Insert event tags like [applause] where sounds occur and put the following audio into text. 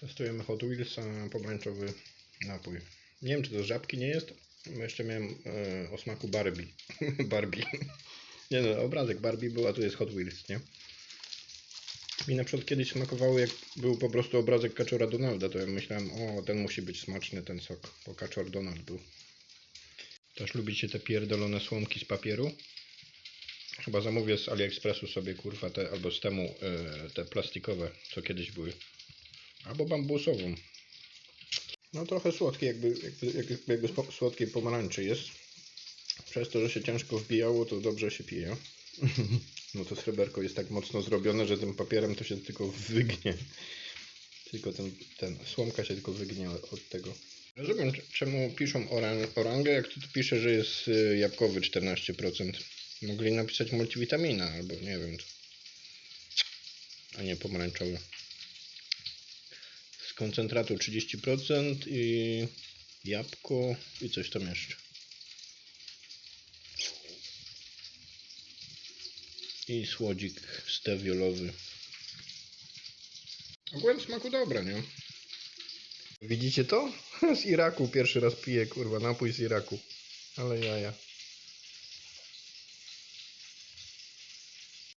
Testujemy Hot Wheelsa, pomarańczowy napój. Nie wiem, czy to z żabki nie jest, bo jeszcze miałem e, o smaku Barbie. [laughs] Barbie. nie no, obrazek Barbie był, a tu jest Hot Wheels, nie? Mi na przykład kiedyś smakowało, jak był po prostu obrazek kaczora Donalda, to ja myślałem, o, ten musi być smaczny, ten sok, bo kaczor Donald był. Też lubicie te pierdolone słomki z papieru? Chyba zamówię z AliExpressu sobie, kurwa, te, albo z temu, e, te plastikowe, co kiedyś były. Albo bambusową. No trochę słodkie, jakby, jakby, jakby, słodkiej pomarańczy jest. Przez to, że się ciężko wbijało, to dobrze się pije. [laughs] No to sreberko jest tak mocno zrobione, że tym papierem to się tylko wygnie. Tylko ten, ten słomka się tylko wygnie od tego. Rozumiem, czemu piszą oran, orangę, jak tu pisze, że jest y, jabłkowy 14%. Mogli napisać multivitamina albo nie wiem co. A nie pomarańczowy. Koncentratu 30% i jabłko i coś tam jeszcze. I słodzik stewiolowy. Ogółem smaku dobre, nie? Widzicie to? [laughs] Z Iraku pierwszy raz piję, kurwa, napój z Iraku. Ale jaja.